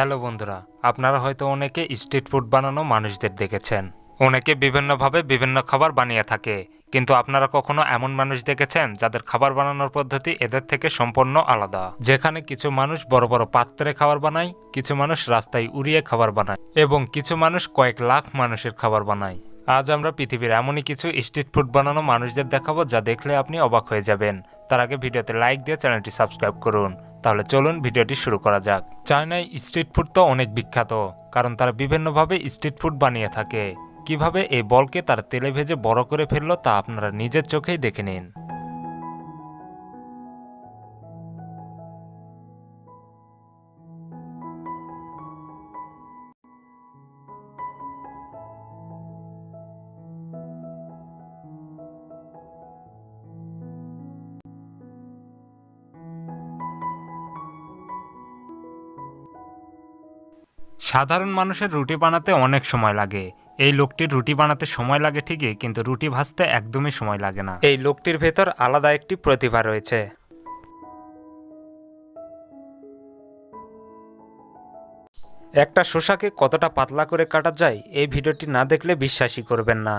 Hello বন্ধুরা, আপনারা হয়তো অনেকে স্ট্রিট ফুড বানানো মানুষদের দেখেছেন। অনেকে বিভিন্নভাবে বিভিন্ন খাবার বানিয়ে থাকে, কিন্তু আপনারা কখনো এমন মানুষ দেখেছেন যাদের খাবার বানানোর পদ্ধতি এদের থেকে সম্পূর্ণ আলাদা? যেখানে কিছু মানুষ বড় বড় পাত্রে খাবার বানায়, কিছু মানুষ রাস্তায় উড়িয়ে খাবার বানায়, এবং কিছু মানুষ কয়েক লাখ মানুষের খাবার বানায়। আজ আমরা পৃথিবীর এমনই কিছু স্ট্রিট ফুড বানানো মানুষদের দেখাবো যা দেখলে আপনি অবাক হয়ে যাবেন। তার আগে ভিডিওতে লাইক দিয়ে চ্যানেলটি সাবস্ক্রাইব করুন। তাহলে চলুন ভিডিওটি শুরু করা যাক। চায়নায় স্ট্রিট ফুড তো অনেক বিখ্যাত, কারণ তারা বিভিন্নভাবে স্ট্রিট ফুড বানিয়ে থাকে। কীভাবে এই বলকে তার তেলে ভেজে বড় করে ফেলল তা আপনারা নিজের চোখেই দেখে নিন। সাধারণ মানুষের রুটি বানাতে অনেক সময় লাগে। এই লোকটির রুটি বানাতে সময় লাগে ঠিকই, কিন্তু রুটি ভাজতে একদমই সময় লাগে না। এই লোকটির ভেতর আলাদা একটি প্রতিভা রয়েছে। একটা শোষাকে কতটা পাতলা করে কাটা যায়, এই ভিডিওটি না দেখলে বিশ্বাসই করবেন না।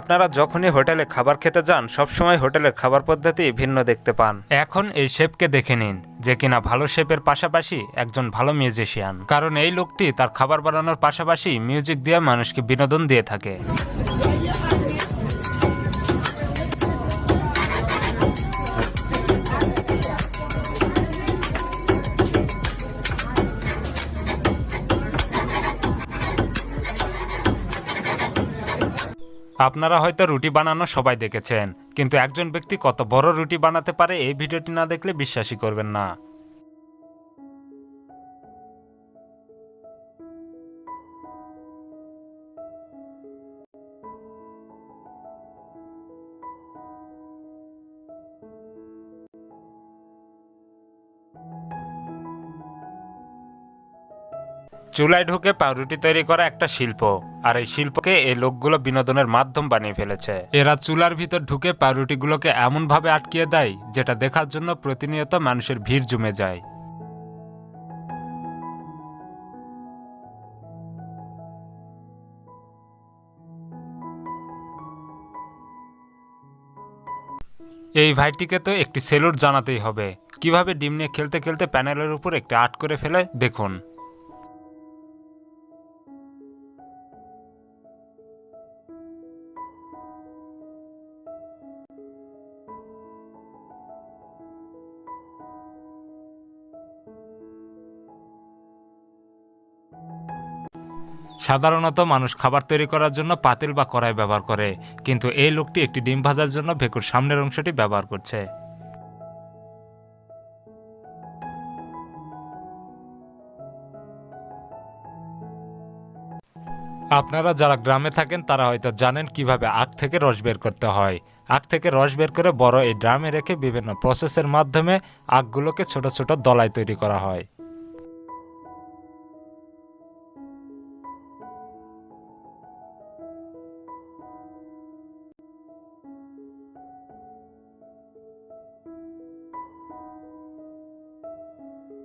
আপনারা যখনই হোটেলে খাবার খেতে যান, সবসময় হোটেলের খাবার পদ্ধতি ভিন্ন দেখতে পান। এখন এই শেফকে দেখে নিন, যে কিনা ভালো শেপের পাশাপাশি একজন ভালো মিউজিশিয়ান। কারণ এই লোকটি তার খাবার বানানোর পাশাপাশি মিউজিক দিয়ে মানুষকে বিনোদন দিয়ে থাকে। আপনারা হয়তো রুটি বানানো সবাই দেখেছেন, কিন্তু একজন ব্যক্তি কত বড় রুটি বানাতে পারে এই ভিডিওটি না দেখলে বিশ্বাসই করবেন না। চুলায় ঢুকে পাউরুটি তৈরি করা একটা শিল্প, আর এই শিল্পকে এই লোকগুলো বিনোদনের মাধ্যম বানিয়ে ফেলেছে। এরা চুলার ভিতর ঢুকে পাউরুটিগুলোকে এমনভাবে আটকিয়ে দেয়, যেটা দেখার জন্য প্রতিনিয়ত মানুষের ভিড় জমে যায়। এই ভাইটিকে তো একটি সেলুট জানাতেই হবে। কীভাবে ডিম নিয়ে খেলতে খেলতে প্যানেলের উপর একটি আর্ট করে ফেলে, দেখুন। সাধারণত মানুষ খাবার তৈরি করার জন্য পাতিল বা কড়াই ব্যবহার করে, কিন্তু এই লোকটি একটি ডিম ভাজার জন্য ভেকুর সামনের অংশটি ব্যবহার করছে। আপনারা যারা গ্রামে থাকেন, তারা হয়তো জানেন কীভাবে আখ থেকে রস বের করতে হয়। আখ থেকে রস বের করে বড় এই ড্রামে রেখে বিভিন্ন প্রসেসের মাধ্যমে আখগুলোকে ছোট ছোট দলায় তৈরি করা হয়।